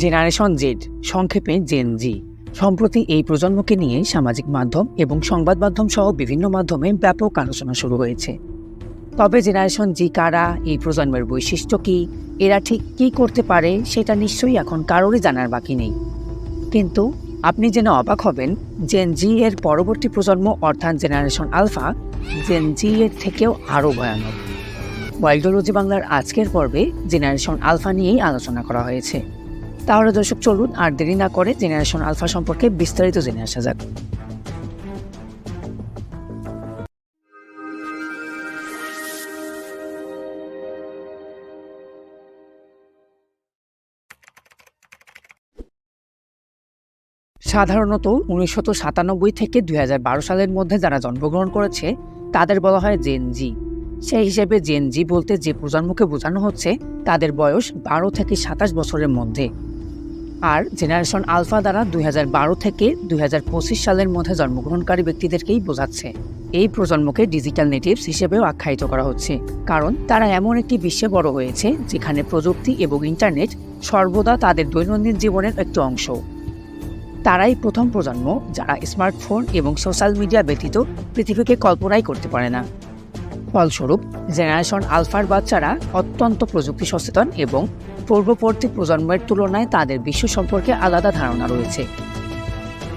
Generation Z, সংক্ষেপে gen Z. সম্প্রতি এই প্রজন্মকে নিয়ে সামাজিক মাধ্যম এবং সংবাদ মাধ্যম সহ বিভিন্ন মাধ্যমে ব্যাপক আলোচনা শুরু হয়েছে। তবে জেনারেশন জি কারা, এই প্রজন্মের বৈশিষ্ট্য কী, এরা ঠিক কী করতে পারে সেটা নিশ্চয়ই এখন কারোরই জানার বাকি নেই। কিন্তু আপনি যেন অবাক হবেন, জেন জি এর পরবর্তী প্রজন্ম অর্থাৎ জেনারেশন আলফা, জেন জি এর থেকেও আরও ভয়ানক। ওয়াইল্ডোলজি বাংলার আজকের পর্বে জেনারেশন আলফা নিয়েই আলোচনা করা হয়েছে। তাহলে দর্শক, চলুন আর দেরি না করে জেনারেশন আলফা সম্পর্কে বিস্তারিত জেনে আসা যাক। সাধারণত উনিশশো সাতানব্বই থেকে দুই হাজার বারো সালের মধ্যে যারা জন্মগ্রহণ করেছে, তাদের বলা হয় জেন জি সেই হিসেবে জেন জি বলতে যে প্রজন্মকে বোঝানো হচ্ছে, তাদের বয়স বারো থেকে সাতাশ বছরের মধ্যে। আর জেনারেশন আলফা দ্বারা দুই হাজার বারো থেকে দুই হাজার পঁচিশ সালের মধ্যে জন্মগ্রহণকারী ব্যক্তিদেরকেই বোঝাচ্ছে। এই প্রজন্মকে ডিজিটাল নেটিভস হিসেবেও আখ্যায়িত করা হচ্ছে। কারণ তারা এমন একটি বিশ্বে বড় হয়েছে, যেখানে প্রযুক্তি এবং ইন্টারনেট সর্বদা তাদের দৈনন্দিন জীবনের একটি অংশ। তারাই প্রথম প্রজন্ম যারা স্মার্টফোন এবং সোশ্যাল মিডিয়া ব্যতীত পৃথিবীকে কল্পনাই করতে পারে না। ফলস্বরূপ জেনারেশন আলফার বাচ্চারা অত্যন্ত প্রযুক্তি সচেতন এবং পূর্ববর্তী প্রজন্মের তুলনায় তাদের বিশ্ব সম্পর্কে আলাদা ধারণা রয়েছে।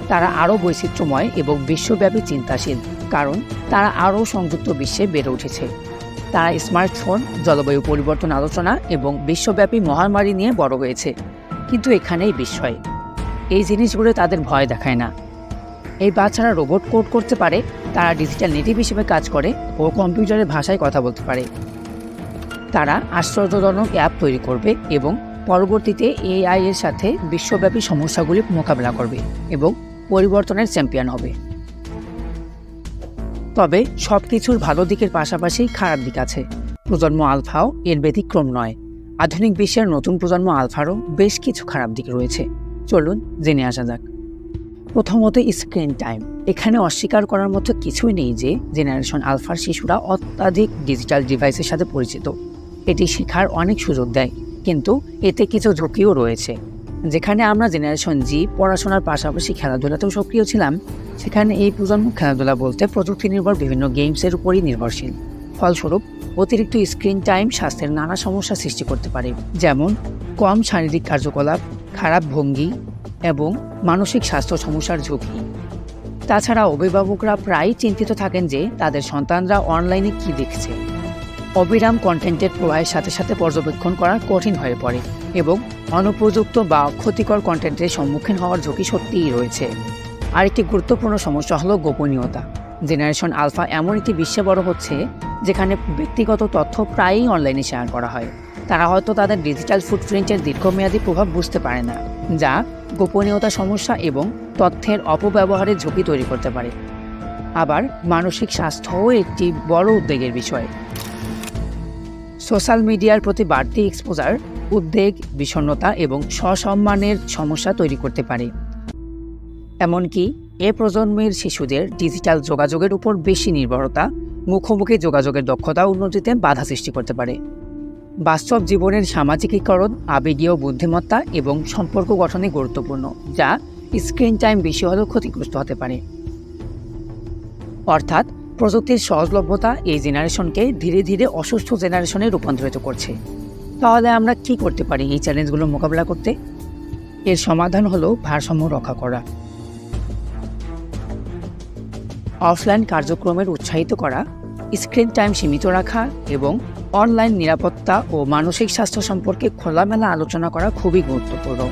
তারা আরও বৈচিত্র্যময় এবং বিশ্বব্যাপী চিন্তাশীল, কারণ তারা আরও সংযুক্ত বিশ্বে বেড়ে উঠেছে। তারা স্মার্টফোন, জলবায়ু পরিবর্তন আলোচনা এবং বিশ্বব্যাপী মহামারী নিয়ে বড় হয়েছে। কিন্তু এখানেই বিস্ময়। এই জিনিসগুলো তাদের ভয় দেখায় না। এই বাচ্চারা রোবট কোড করতে পারে, তারা ডিজিটাল নেটিভ হিসেবে কাজ করে ও কম্পিউটারের ভাষায় কথা বলতে পারে। তারা আশ্চর্যজনক অ্যাপ তৈরি করবে এবং পরবর্তীতে এআই এর সাথে বিশ্বব্যাপী সমস্যাগুলি মোকাবেলা করবে এবং পরিবর্তনের চ্যাম্পিয়ন হবে। তবে সব কিছুর ভালো দিকের পাশাপাশি খারাপ দিক আছে। প্রজন্ম আলফাও এর ব্যতিক্রম নয়। আধুনিক বিশ্বের নতুন প্রজন্ম আলফারও বেশ কিছু খারাপ দিক রয়েছে। চলুন জেনে আসা যাক। প্রথমত স্ক্রিন টাইম। এখানে অস্বীকার করার মতো কিছুই নেই যে জেনারেশন আলফার শিশুরা অত্যাধিক ডিজিটাল ডিভাইসের সাথে পরিচিত। এটি শেখার অনেক সুযোগ দেয়, কিন্তু এতে কিছু ঝুঁকিও রয়েছে। যেখানে আমরা জেনারেশন জি পড়াশোনার পাশাপাশি খেলাধুলাতেও সক্রিয় ছিলাম, সেখানে এই প্রজন্ম খেলাধুলা বলতে প্রযুক্তি নির্ভর বিভিন্ন গেমসের উপরই নির্ভরশীল। ফলস্বরূপ, অতিরিক্ত স্ক্রিন টাইম স্বাস্থ্যের নানা সমস্যা সৃষ্টি করতে পারে, যেমন কম শারীরিক কার্যকলাপ, খারাপ ভঙ্গি এবং মানসিক স্বাস্থ্য সমস্যার ঝুঁকি। তাছাড়া অভিভাবকরা প্রায়ই চিন্তিত থাকেন যে তাদের সন্তানরা অনলাইনে কি দেখছে। অবিরাম কন্টেন্টের প্রবাহের সাথে সাথে পর্যবেক্ষণ করা কঠিন হয়ে পড়ে এবং অনুপযুক্ত বা ক্ষতিকর কন্টেন্টের সম্মুখীন হওয়ার ঝুঁকি সত্যিই রয়েছে। আরেকটি গুরুত্বপূর্ণ সমস্যা হলো গোপনীয়তা। জেনারেশন আলফা এমন একটি বিশ্বে বড় হচ্ছে, যেখানে ব্যক্তিগত তথ্য প্রায়ই অনলাইনে শেয়ার করা হয়। তারা হয়তো তাদের ডিজিটাল ফুটপ্রিন্টের দীর্ঘমেয়াদী প্রভাব বুঝতে পারে না, যা গোপনীয়তা সমস্যা এবং তথ্যের অপব্যবহারের ঝুঁকি তৈরি করতে পারে। আবার মানসিক স্বাস্থ্যও একটি বড় উদ্বেগের বিষয়। সোশ্যাল মিডিয়ার প্রতি বাড়তি এক্সপোজার উদ্বেগ, বিষণ্ণতা এবং সসম্মানের সমস্যা তৈরি করতে পারে। এমনকি এ প্রজন্মের শিশুদের ডিজিটাল যোগাযোগের উপর বেশি নির্ভরতা, মুখোমুখি যোগাযোগের দক্ষতা উন্নতিতে বাধা সৃষ্টি করতে পারে। বাস্তব জীবনের সামাজিকীকরণ, আবেগীয় বুদ্ধিমত্তা এবং সম্পর্ক গঠনে গুরুত্বপূর্ণ, যা স্ক্রিন টাইম বেশি হলেও ক্ষতিগ্রস্ত হতে পারে। অর্থাৎ, প্রযুক্তির সহজলভ্যতা এই জেনারেশনকে ধীরে ধীরে অসুস্থ জেনারেশনে রূপান্তরিত করছে। তাহলে আমরা কি করতে পারি এই চ্যালেঞ্জগুলো মোকাবিলা করতে? এর সমাধান হলো ভারসাম্য রক্ষা করা। অফলাইন কার্যক্রমের উৎসাহিত করা, স্ক্রিন টাইম সীমিত রাখা এবং অনলাইন নিরাপত্তা ও মানসিক স্বাস্থ্য সম্পর্কে খোলামেলা আলোচনা করা খুবই গুরুত্বপূর্ণ।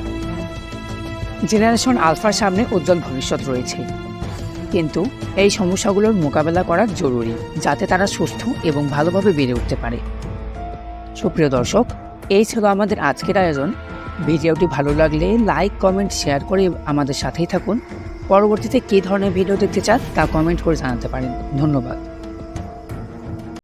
জেনারেশন আলফার সামনে উজ্জ্বল ভবিষ্যৎ রয়েছে। কিন্তু এই সমস্যাগুলোর মোকাবেলা করা জরুরি, যাতে তারা সুস্থ এবং ভালোভাবে বেড়ে উঠতে পারে। সুপ্রিয় দর্শক, এই ছিল আমাদের আজকের আয়োজন। ভিডিওটি ভালো লাগলে লাইক, কমেন্ট, শেয়ার করে আমাদের সাথেই থাকুন। পরবর্তীতে কী ধরনের ভিডিও দেখতে চান তা কমেন্ট করে জানাতে পারেন। ধন্যবাদ।